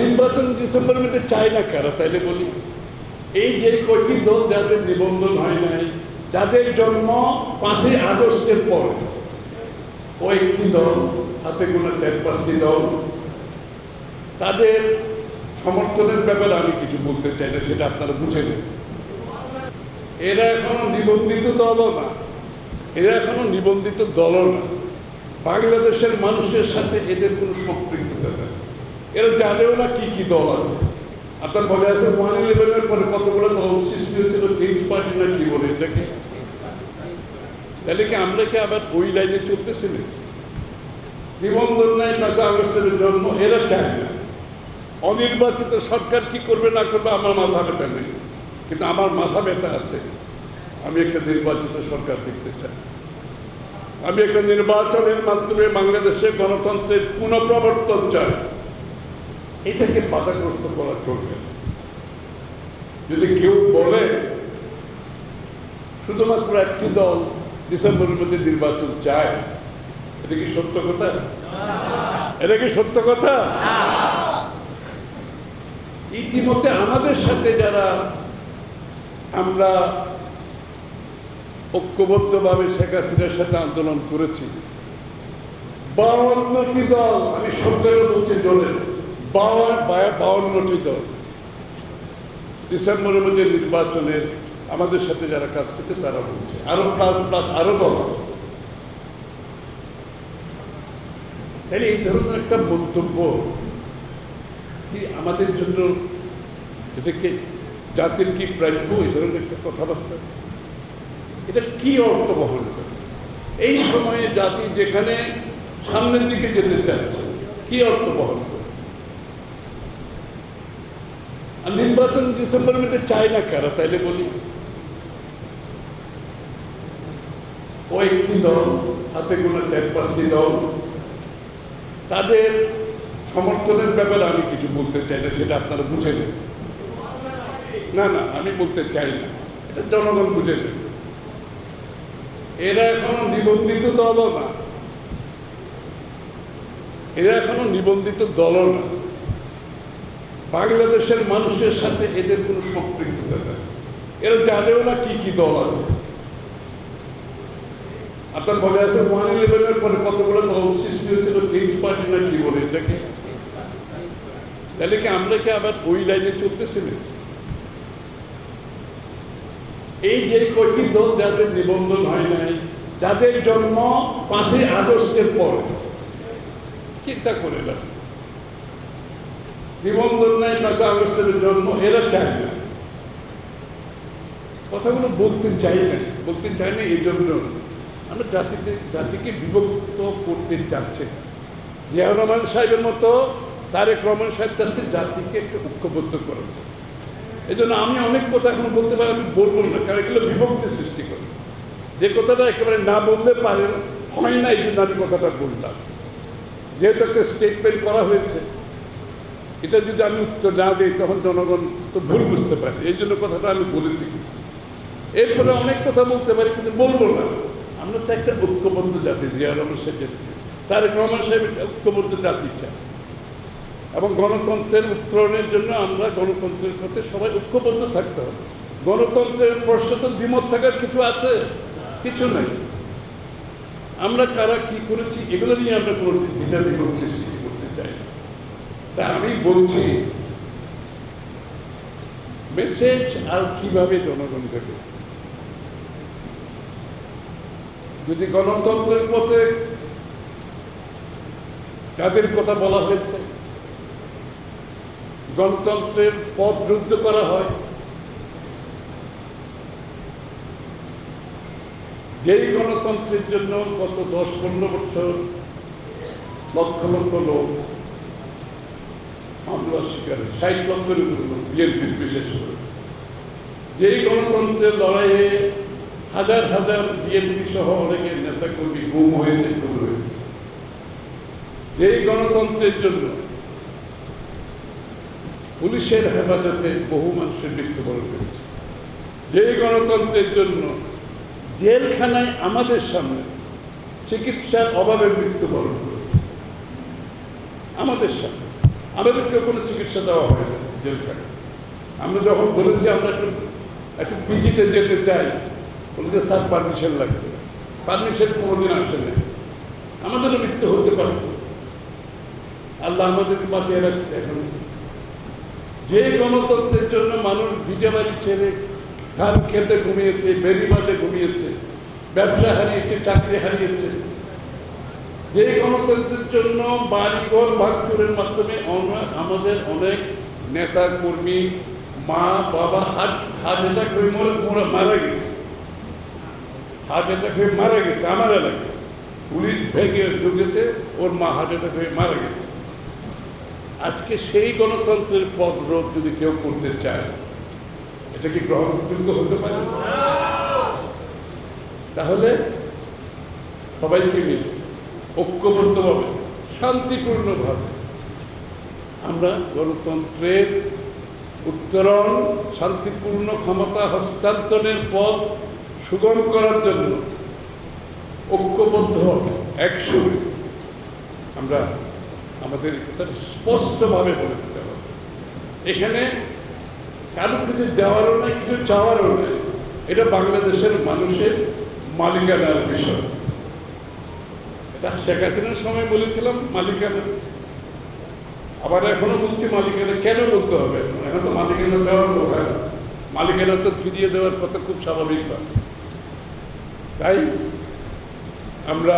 নির্বাচন ডিসেম্বরের মধ্যে চায় না কারা তাইলে বলি, এই যে কয়টি দল যাদের নিবন্ধন হয় নাই, যাদের জন্ম পাঁচই আগস্টের পরে, কয়েকটি দল, হাতে গোনা চার পাঁচটি দল, তাদের সমর্থনের ব্যাপারে আমি কিছু বলতে চাই না, সেটা আপনারা বুঝে নেন। এরা এখনও নিবন্ধিত দলও না, এরা এখনও নিবন্ধিত দলও না। বাংলাদেশের মানুষের সাথে এদের কোনো সম্পৃক্ততা নেই। এরা জানেও না কি কি দল আছে। আপনার মনে আছে ওয়ান ইলেভেনের পরে কতগুলো দল সৃষ্টি হয়েছিল কিংস পার্টি না কি বলে এটাকে? তাহলে কি আমরা কি আবার ওই লাইনে চলতেছি না নিবন্ধন নাই, পাঁচই আগস্টের জন্ম, এরা চায় না। অনির্বাচিত সরকার কি করবে না করবে আমার মাথা ব্যথা নেই। কিন্তু আমার মাথা ব্যথা আছে। আমি একটা নির্বাচিত সরকার দেখতে চাই। আমি একটা নির্বাচনের মাধ্যমে বাংলাদেশের গণতন্ত্রের পুনঃপ্রবর্তন চাই। এটাকে বাধাগ্রস্ত করা চলবে যদি কেউ বলে, শুধুমাত্র একটি দল ডিসেম্বরের মধ্যে নির্বাচন চায়, এটা কি সত্য কথা? এটা কি সত্য কথা? ইতিমধ্যে আমাদের সাথে যারা আমরা ঐক্যবদ্ধভাবে শেখ হাসিনার সাথে আন্দোলন করেছি বাউন্নটি দল, আমি সরকারে বলছি জোরে বাউন্নটি দল ডিসেম্বরের মধ্যে নির্বাচনের আমাদের সাথে যারা কাজ করছে, তারা বলছে, আরও প্লাস প্লাস আরও দল আছে। তাহলে এই ধরনের একটা মন্তব্য কি আমাদের জন্য এটাকে জাতির কি প্রাপ্য? এই ধরনের একটা কথাবার্তা। এটা কি অর্থ বহন করে? এই সময়ে জাতি যেখানে সামনের দিকে যেতে চাচ্ছে, কি অর্থ বহন করে? নির্বাচন ডিসেম্বরের মধ্যে চায় না কারা তাইলে বলি। কয়েকটি দল, হাতে গোনা চার পাঁচটি দল, তাদের সমর্থনের ব্যাপারে আমি কিছু বলতে চাই না, সেটা আপনারা বুঝে নেন। না না, আমি বলতে চাই না, এটা জনগণ বুঝে নেন এরা এখনও নিবন্ধিত দলও না। এরা এখনও নিবন্ধিত দলও না। বাংলাদেশের মানুষের সাথে এদের কোনো সম্পৃক্ততা নেই। এরা জানেও না কি কি দল আছে। আপনার মনে আছে ওয়ান ইলেভেনের পরে কতগুলো দল সৃষ্টি হয়েছিল কিংস পার্টি না কি বলে এটাকে? তাহলে কি আমরা কি আবার ওই লাইনে চলতেছি না এই যে কয়টি দল যাদের নিবন্ধন হয় নাই, যাদের জন্ম পাঁচই আগস্টের পরে, চিন্তা করে না। নিবন্ধন নাই পাঁচই আগস্টের জন্ম এরা চায় না। কথাগুলো বলতে চাই না। বলতে চাই না, এই জন্য আমরা জাতিকে জাতিকে বিভক্ত করতে চাচ্ছে না। জিয়া রহমান সাহেবের মতো তারেক রহমান সাহেব চাচ্ছে জাতিকে একটা ঐক্যবদ্ধ করার জন্য এই জন্য আমি অনেক কথা এখন বলতে পারি, আমি বলব না, কারণ এগুলো বিভক্তি সৃষ্টি করে। যে কথাটা একেবারে না বলতে পারেন, হয় না, এই জন্য আমি কথাটা বললাম। যেহেতু একটা স্টেটমেন্ট করা হয়েছে এটা যদি আমি উত্তর না দিই, তখন জনগণ তো ভুল বুঝতে পারে। এই জন্য কথাটা আমি বলেছি। কিন্তু এরপরে অনেক কথা বলতে পারি, কিন্তু বলব না। আমরা তো একটা ঐক্যবদ্ধ জাতি জিয়া রহমান সাহেব জাতি। তারেক রহমান সাহেব ঐক্যবদ্ধ জাতি চাই এবং গণতন্ত্রের উত্তরণের জন্য আমরা গণতন্ত্রের পথে সবাই ঐক্যবদ্ধ থাকতে হবে। গণতন্ত্রের প্রশ্ন তো দ্বিমত থাকার কিছু আছে? কিছু নাই। আমরা কারা কি করেছি, এগুলো নিয়ে আমরা কোনো দ্বিধা বিভক্তি সৃষ্টি তা আমি বলছি মেসেজ আর কীভাবে জনগণ দেবে? যদি গণতন্ত্রের পথে যাদের কথা বলা হয়েছে, গণতন্ত্রের পথ রুদ্ধ করা হয়, যেই গণতন্ত্রের জন্য গত দশ পনেরো বছর লক্ষ লক্ষ লোক হামলার শিকার ষাট লক্ষের বিএনপির বিশেষ করে যেই গণতন্ত্রের লড়াইয়ে হাজার হাজার বিএনপি সহ অনেকের নেতাকর্মী গুম হয়েছে খুন হয়েছে যেই গণতন্ত্রের জন্য পুলিশের হেফাজতে বহু মানুষের মৃত্যুবরণ করেছে যেই গণতন্ত্রের জন্য জেলখানায় আমাদের সামনে চিকিৎসার অভাবে মৃত্যুবরণ করেছে আমাদের সামনে আমাদেরকে কোনো চিকিৎসা দেওয়া হবে জেলখানে আমরা যখন বলেছি, আমরা একটু একটু পিজিতে যেতে চাই, বলেছে, স্যার পারমিশন লাগবে। পারমিশন কোনোদিন আসে না আমাদেরও মৃত্যু হতে পারত আল্লাহ আমাদেরকে বাঁচিয়ে রাখছে এখন। যে গণতন্ত্রের জন্য মানুষ ভিজা বাড়ি ছেড়ে ধান খেতে ঘুমিয়েছে বেরিবাদে ঘুমিয়েছে, ব্যবসা হারিয়েছে, চাকরি হারিয়েছে যে গণতন্ত্রের জন্য বাড়িঘর ভাঙচুরের মাধ্যমে আমাদের অনেক নেতা কর্মী, মা, বাবা হাজ হাজ অ্যাটাক হয়ে মরে মরে গেছে। হার্ট অ্যাটাক হয়ে মারা গেছে, আমার এলাকায়। পুলিশ ভেঙে ঢুকেছে, ওর মা হার্ট অ্যাটাক হয়ে মারা গেছে। আজকে সেই গণতন্ত্রের পদ রোধ যদি কেউ করতে চায়, এটা কি গ্রহণযোগ্য হতে পারে? তাহলে সবাইকে মিলে ঐক্যবদ্ধভাবে, শান্তিপূর্ণভাবে আমরা গণতন্ত্রের উত্তরণ, শান্তিপূর্ণ ক্ষমতা হস্তান্তরের পথ সুগম করার জন্য ঐক্যবদ্ধভাবে, একসঙ্গে আমরা আমাদের কথা স্পষ্টভাবে বলে দিতে হবে। এখানে কারও কিছু দেওয়ারও নাই, কিছু চাওয়ারও নাই। এটা বাংলাদেশের মানুষের মালিকানার বিষয়। এটা শেখ হাসিনার সময় বলেছিলাম মালিকানা। আবার এখনও বলছি মালিকানা কেন বলতে হবে? এখন তো মালিকানা চাওয়ার কথা মালিকানা তো ফিরিয়ে দেওয়ার কথা খুব স্বাভাবিক তাই আমরা